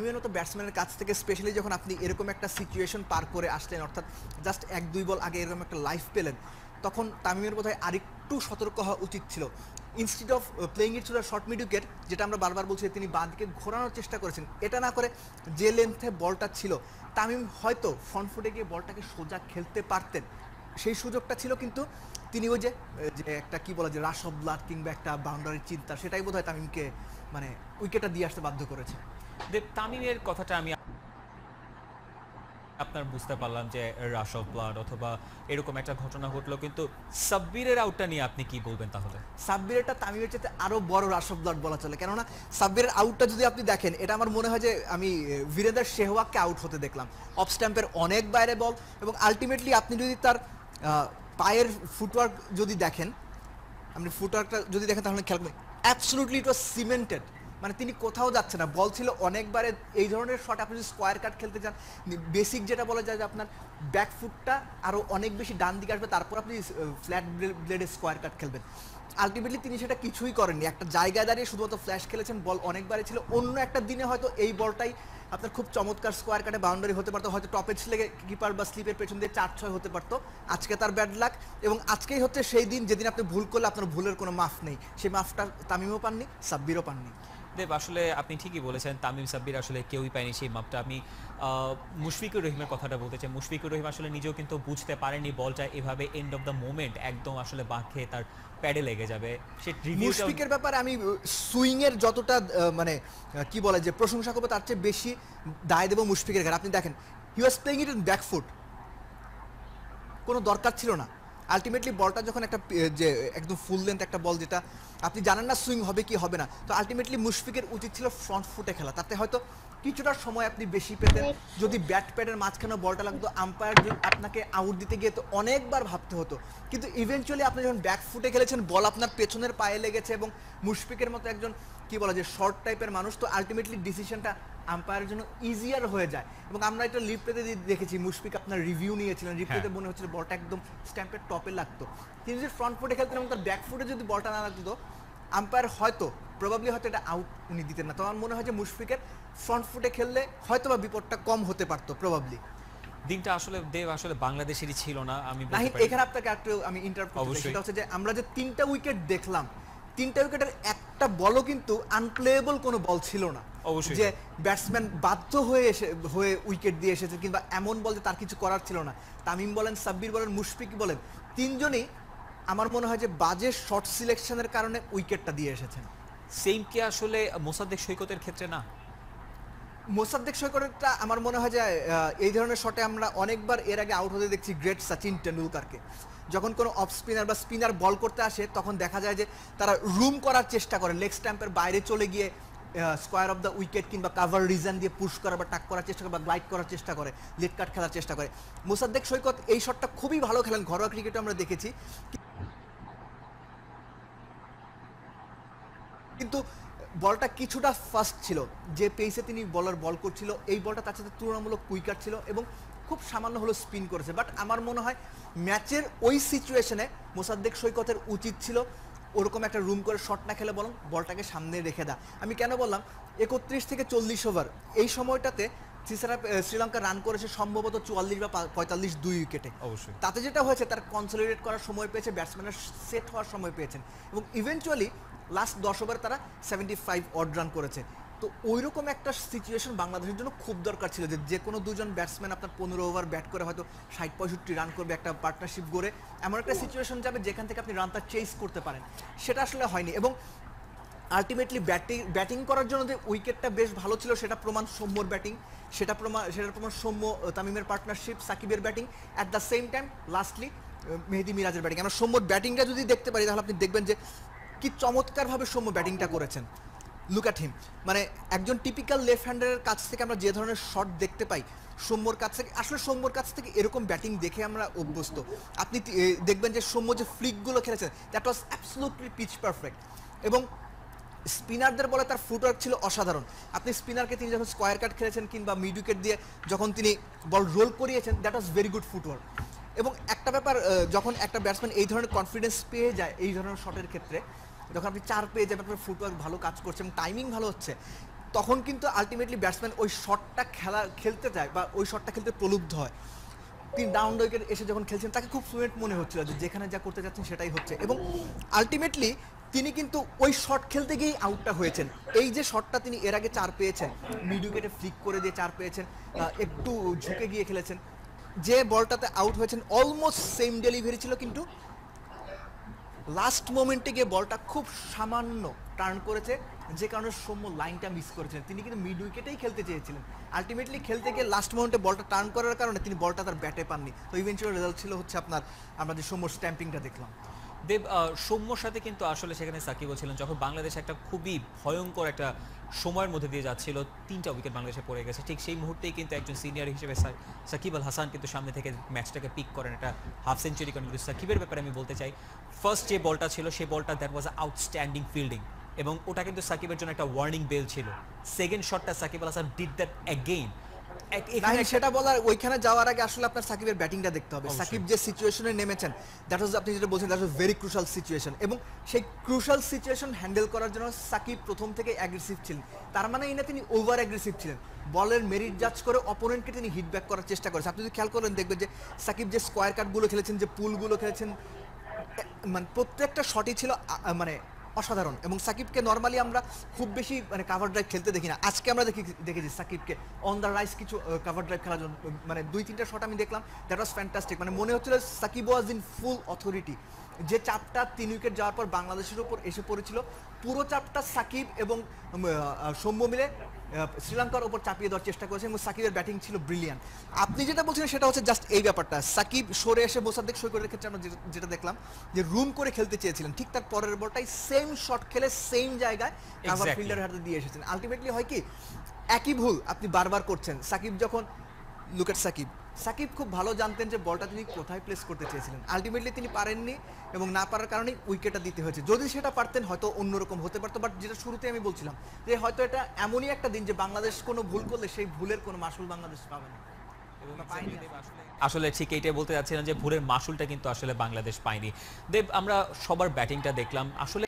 তামিমের মতো ব্যাটসম্যানের কাছ থেকে স্পেশালি যখন আপনি এরকম একটা সিচুয়েশন পার করে আসলেন, অর্থাৎ জাস্ট এক, দুই বল আগে এরকম একটা লাইফ পেলেন, তখন তামিমের বোধহয় আরেকটু সতর্ক হওয়া উচিত ছিল। Instead of playing it the short mid wicket যেটা আমরা বারবার বলছি তিনি বাঁদিকে ঘোরানোর চেষ্টা করেছেন, এটা না করে যে লেন্থে বলটা ছিল, তামিম হয়তো ফ্রন্ট ফুটে গিয়ে বলটাকে সোজা খেলতে পারতেন। সেই সুযোগটা ছিল কিন্তু তিনি ওই যে একটা কি বলা যে রাশ অফ ব্লাড কিংবা একটা বাউন্ডারির চিন্তা, সেটাই বোধহয় তামিমকে মানে উইকেটটা দিয়ে আসতে বাধ্য করেছে। তামিমের কথাটা আমি আপনার বুঝতে পারলাম যে রাশ অফ ব্লাড অথবা এরকম একটা ঘটনা ঘটলো, কিন্তু সাব্বিরের আউটটা নিয়ে আপনি কি বলবেন তাহলে? সাব্বিরেরটা তামিমের চাইতে আরও বড় রাশ অফ ব্লাড বলা চলে। কেননা সাব্বিরের আউটটা যদি আপনি দেখেন, এটা আমার মনে হয় যে আমি বীরেন্দ্র সেহওয়াগকে আউট হতে দেখলাম। অফ স্ট্যাম্পের অনেক বাইরে বল এবং আলটিমেটলি আপনি যদি তার পায়ের ফুটওয়ার্ক যদি দেখেন, আপনি ফুটওয়ার্কটা যদি দেখেন তাহলে খেয়াল করবেন। অ্যাবসলুটলি ইট ওয়াজ সিমেন্টেড মানে তিনি কোথাও যাচ্ছে না। বল ছিল অনেকবারে এই ধরনের শট আপনি যদি স্কোয়ার কাট খেলতে চান বেসিক যেটা বলা যায় যে আপনার ব্যাক ফুটটা আরও অনেক বেশি ডান দিকে আসবে, তারপর আপনি ফ্ল্যাট ব্লেডে স্কোয়ার কাট খেলবেন। আলটিমেটলি তিনি সেটা কিছুই করেননি। একটা জায়গায় দাঁড়িয়ে শুধুমাত্র ফ্ল্যাশ খেলেছেন, বল অনেকবারে ছিল। অন্য একটা দিনে হয়তো এই বলটাই আপনার খুব চমৎকার স্কোয়ার কাটে বাউন্ডারি হতে পারতো। হয়তো টপে ছিলে কিপার বা স্লিপের পেছন দিয়ে চার ছয় হতে পারতো। আজকে তার ব্যাড লাক এবং আজকেই হচ্ছে সেই দিন যেদিন আপনি ভুল করলে আপনার ভুলের কোনো মাফ নেই। সেই মাফটা তামিমও পাননি, সাব্বিরও পাননি। দেব, আসলে আপনি ঠিকই বলেছেন, তামিম সাব্বির আসলে কেউই পায়নি সেই মাপটা। আমি মুশফিকুর রহিমের কথাটা বলতে চাই। মুশফিকুর রহিম আসলে নিজেও কিন্তু বুঝতে পারেনি বলটা, এভাবে এন্ড অফ দ্য মোমেন্ট একদম আসলে বাঁ খেয়ে তার প্যাডে লেগে যাবে। সে মুশফিকের ব্যাপারে আমি সুইং এর যতটা মানে কি বলে যে প্রশংসা করব তার চেয়ে বেশি দায় দেবো মুশফিকের ঘাড়ে। আপনি দেখেন he was playing it in back foot কোনো দরকার ছিল না। আলটিমেটলি বলটা যখন একটা যে, একদম ফুল লেন্থ একটা বল যেটা, আপনি জানেন না সুইং হবে কি হবে না, তো আলটিমেটলি মুশফিকের উচিত ছিল ফ্রন্ট ফুটে খেলা। তাতে হয়তো কিছুটা সময় আপনি বেশি পেতেন। যদি ব্যাট প্যাডের মাঝখানে বলটা লাগতো আম্পায়ার যদি আপনাকে আউট দিতে গিয়ে তো অনেকবার ভাবতে হতো। কিন্তু ইভেনচুয়ালি আপনি যখন ব্যাক ফুটে খেলেছেন বল আপনার পেছনের পায়ে লেগেছে এবং মুশফিকের মতো একজন, কি বলা যায় শর্ট টাইপের মানুষ, তো আলটিমেটলি ডিসিশনটা আম্পায়ারের জন্য ইজিয়ার হয়ে যায়। এবং আমরা এটা লিপ্লেতে দেখেছি মুশফিক আপনার রিভিউ নিয়েছিলেন রিপ্লেতে মনে হচ্ছিল বলটা একদম স্ট্যাম্পের টপে লাগতো। তিনি যদি ফ্রন্ট ফুটে খেলতেন এবং তার ব্যাক ফুটে যদি বলটা না লাগতো আম্পায়ার হয়তো প্রবাবলি হয়তো এটা আউট উনি দিতেন না। তো আমার মনে হয় যে মুশফিকের ফ্রন্ট ফুটে খেললে হয়তো বা বিপদটা কম হতে পারতো প্রবাবলি দিনটা আসলে দেব আসলে বাংলাদেশেরই ছিল না আমি নাহিদ এখানে আপনাকে একটু আমি ইন্টারাপ্ট করতে। সেটা হচ্ছে যে আমরা যে তিনটা উইকেট দেখলাম তিনটা উইকেটের একটা বলও কিন্তু আনপ্লেয়েবল কোনো বল ছিল না। যে ব্যাটসম্যান বাধ্য হয়ে এসে হয়ে উইকেট দিয়ে এসেছে কিংবা এমন বল যে তার কিছু করার ছিল না। তামিম বলেন সাব্বির বলেন মুশফিক বলেন তিনজনই আমার মনে হয় যে বাজে শর্ট সিলেকশনের কারণে উইকেটটা দিয়ে এসেছেন। সেম কি আসলে মোসাদ্দেক সৈকতের ক্ষেত্রে না? মোসাদ্দেক সৈকতটা আমার মনে হয় যে এই ধরনের শটে আমরা অনেকবার এর আগে আউট হতে দেখছি গ্রেট সচিন টেন্ডুলকারকে যখন কোনো অফ স্পিনার বা স্পিনার বল করতে আসে তখন দেখা যায় যে তারা রুম করার চেষ্টা করে লেগ স্ট্যাম্পের বাইরে চলে গিয়ে স্কোয়ার অফ দ্য উইকেট কিংবা কাভার রিজন দিয়ে পুশ করা বা টাক করার চেষ্টা করে বা গ্লাইড করার চেষ্টা করে, লেট কাট খেলার চেষ্টা করে। মোসাদ্দেক সৈকত এই শটটা খুবই ভালো খেলেন, ঘরোয়া ক্রিকেটে আমরা দেখেছি। কিন্তু বলটা কিছুটা ফাস্ট ছিল, যে পেসে তিনি বলার বল করছিল, এই বলটা তার সাথে তুলনামূলক কুইকার ছিল এবং খুব সামান্য হলো স্পিন করেছে। বাট আমার মনে হয় ম্যাচের ওই সিচুয়েশনে মোসাদ্দেক সৈকতের উচিত ছিল ওরকম একটা রুম করে শট না খেলে বলুন বলটাকে সামনে রেখে দা। আমি কেন বললাম? একত্রিশ থেকে চল্লিশ ওভার এই সময়টাতে সিসারা শ্রীলঙ্কা রান করেছে সম্ভবত চুয়াল্লিশ বা পঁয়তাল্লিশ দুই উইকেটে অবশ্যই। তাতে যেটা হয়েছে তার কনসলিডেট করার সময় পেয়েছে ব্যাটসম্যানের সেট হওয়ার সময় পেয়েছেন। এবং ইভেনচুয়ালি লাস্ট দশ ওভারে তারা সেভেন্টি ফাইভ অড রান করেছে। তো ওই রকম একটা সিচুয়েশন বাংলাদেশের জন্য খুব দরকার ছিল যে যে কোনো দুজন ব্যাটসম্যান আপনার পনেরো ওভার ব্যাট করে হয়তো ষাট, পঁয়ষট্টি রান করবে একটা পার্টনারশিপ গড়ে, এমন একটা সিচুয়েশন যাবে যেখান থেকে আপনি রানটা চেস করতে পারেন। সেটা আসলে হয়নি এবং আলটিমেটলি ব্যাটিং ব্যাটিং করার জন্য যে উইকেটটা বেশ ভালো ছিল সেটা প্রমাণ সৌম্যর ব্যাটিং সেটা প্রমাণ সেটার প্রমাণ সৌম্য তামিমের পার্টনারশিপ সাকিবের batting at the same time lastly Mehedi মিরাজের ব্যাটিং আমরা সৌম্যর ব্যাটিংটা যদি দেখতে পারি, তাহলে আপনি দেখবেন যে কি চমৎকারভাবে সৌম্য ব্যাটিংটা করেছেন। লুক অ্যাট হিম মানে একজন টিপিক্যাল লেফট হ্যান্ডারের কাছ থেকে আমরা যে ধরনের শট দেখতে পাই, সৌম্যর কাছ থেকে, আসলে সৌম্যর কাছ থেকে এরকম ব্যাটিং দেখে আমরা অভ্যস্ত। আপনি দেখবেন যে সৌম্য যে ফ্লিকগুলো খেলেছেন that was absolutely pitch perfect এবং স্পিনারদের বলে তার ফুটওয়ার্ক ছিল অসাধারণ। আপনি স্পিনারকে তিনি যখন স্কোয়ার কাট খেলেছেন কিংবা মিড উইকেট দিয়ে যখন তিনি বল রোল করিয়েছেন that was very good footwork এবং একটা ব্যাপার যখন একটা ব্যাটসম্যান এই ধরনের কনফিডেন্স পেয়ে যায়, এই ধরনের শটের ক্ষেত্রে যখন আপনি চার পেয়ে যাবেন, আপনার ফুটওয়ার্ক ভালো কাজ করছে এবং টাইমিং ভালো হচ্ছে, তখন কিন্তু আলটিমেটলি ব্যাটসম্যান ওই শটটা খেলা, খেলতে যায় বা ওই শটটা খেলতে প্রলুব্ধ হয়। তিনি ডাউন উইকেট এসে যখন খেলছেন, তাকে খুব ফ্লুয়েন্ট মনে হচ্ছিল যে যেখানে যা করতে যাচ্ছেন সেটাই হচ্ছে এবং আলটিমেটলি তিনি কিন্তু ওই শট খেলতে গিয়েই আউটটা হয়েছেন। এই যে শটটা তিনি এর আগে চার পেয়েছেন মিড উইকেটে ফ্লিক করে দিয়ে চার পেয়েছেন একটু ঝুঁকে গিয়ে খেলেছেন, যে বলটাতে আউট হয়েছেন অলমোস্ট সেম ডেলিভারি ছিল কিন্তু লাস্ট মোমেন্টে গিয়ে বলটা খুব সামান্য টার্ন করেছে, যে কারণে সৌম্য লাইনটা মিস করেছিলেন। তিনি কিন্তু মিড উইকেটেই খেলতে চেয়েছিলেন। আলটিমেটলি খেলতে গিয়ে লাস্ট মোমেন্টে বলটা টার্ন করার কারণে তিনি বলটা তার ব্যাটে পাননি। তো ইভেন্চুয়াল রেজাল্ট ছিল হচ্ছে আপনার, আমরা যে সৌম্য স্ট্যাম্পিংটা দেখলাম। দেব সৌম্যর সাথে কিন্তু আসলে সেখানে সাকিবও ছিলেন যখন বাংলাদেশ একটা খুবই ভয়ঙ্কর একটা সময়ের মধ্যে দিয়ে যাচ্ছিল, তিনটা উইকেট বাংলাদেশে পড়ে গেছে। ঠিক সেই মুহূর্তেই কিন্তু একজন সিনিয়র হিসেবে সাকিব আল হাসান কিন্তু সামনে থেকে ম্যাচটাকে পিক করেন একটা হাফ সেঞ্চুরি করেন কিন্তু সাকিবের ব্যাপারে আমি বলতে চাই ফার্স্ট যে বলটা ছিল সেই বলটা দ্যাট ওয়াজ আউটস্ট্যান্ডিং ফিল্ডিং এবং ওটা কিন্তু সাকিবের জন্য একটা ওয়ার্নিং বেল ছিল। সেকেন্ড শটটা Sakib Al Hasan did that again Nahid, সেটা বলার ওইখানে যাওয়ার আগে আসলে আপনার সাকিবের ব্যাটিংটা দেখতে হবে। সাকিব যে সিচুয়েশনে নেমেছেন দ্যাট ওয়াজ আপনি যেটা বলছেন that was very crucial situation এবং সেই ক্রুশাল সিচুয়েশন হ্যান্ডেল করার জন্য সাকিব প্রথম থেকে অ্যাগ্রেসিভ ছিলেন। তার মানে এই না তিনি ওভার অ্যাগ্রেসিভ ছিলেন। বলের মেরিট জাজ করে অপোনেন্টকে তিনি হিট ব্যাক করার চেষ্টা করেছেন। আপনি যদি খেয়াল করেন দেখবেন যে সাকিব যে স্কোয়ার কাটগুলো খেলেছেন যে পুলগুলো খেলেছেন মানে প্রত্যেকটা শটই ছিল মানে অসাধারণ। এবং সাকিবকে নর্মালি আমরা খুব বেশি মানে কাভার ড্রাইভ খেলতে দেখি না। আজকে আমরা দেখি, দেখেছি সাকিবকে অন দ্য রাইস কিছু কাভার ড্রাইভ খেলার জন্য। মানে দুই, তিনটা শট আমি দেখলাম। দ্যাট ওয়াজ ফ্যান্টাস্টিক মানে মনে হচ্ছিল Sakib was in full authority যে চাপটা তিন উইকেট যাওয়ার পর বাংলাদেশের উপর এসে পড়েছিল পুরো চাপটা সাকিব এবং সৌম্য মিলে শ্রীলঙ্কার উপর চাপিয়ে দেওয়ার চেষ্টা করেছে এবং সাকিবের ব্যাটিং ছিল ব্রিলিয়ান্ট। আপনি যেটা বলছেন সেটা হচ্ছে জাস্ট এই ব্যাপারটা। সাকিব সরে এসে মোসাদ্দেক সৈকতের ক্ষেত্রে আমরা যেটা- দেখলাম যে রুম করে খেলতে চেয়েছিলেন। ঠিক তার পরের বলটাই সেম শট খেলে সেম জায়গায় কাভার. ফিল্ডারের হাতে দিয়ে এসেছেন। আলটিমেটলি হয় কি একই ভুল আপনি বারবার করছেন। সাকিব যখন লুকেট সাকিব সাকিব খুব ভালো জানতেন যে বলটা তিনি কোথায় প্লেস করতে চেয়েছিলেন। আলটিমেটলি তিনি পারেননি এবং না পারার কারণেই উইকেটটা দিতে হয়েছে। যদি সেটা পারতেন হয়তো অন্যরকম হতে পারতো বাট যেটা শুরুতে আমি বলছিলাম যে হয়তো এটা এমনই একটা দিন যে বাংলাদেশ কোনো ভুল করলে সেই ভুলের কোনো মাসুল বাংলাদেশ পাবে না। আসলে। ঠিক এইটাই বলতে যাচ্ছিলাম যে ভোরের মাসুলটা কিন্তু আসলে বাংলাদেশ পায়নি। দেব, আমরা সবার ব্যাটিংটা দেখলাম। আসলে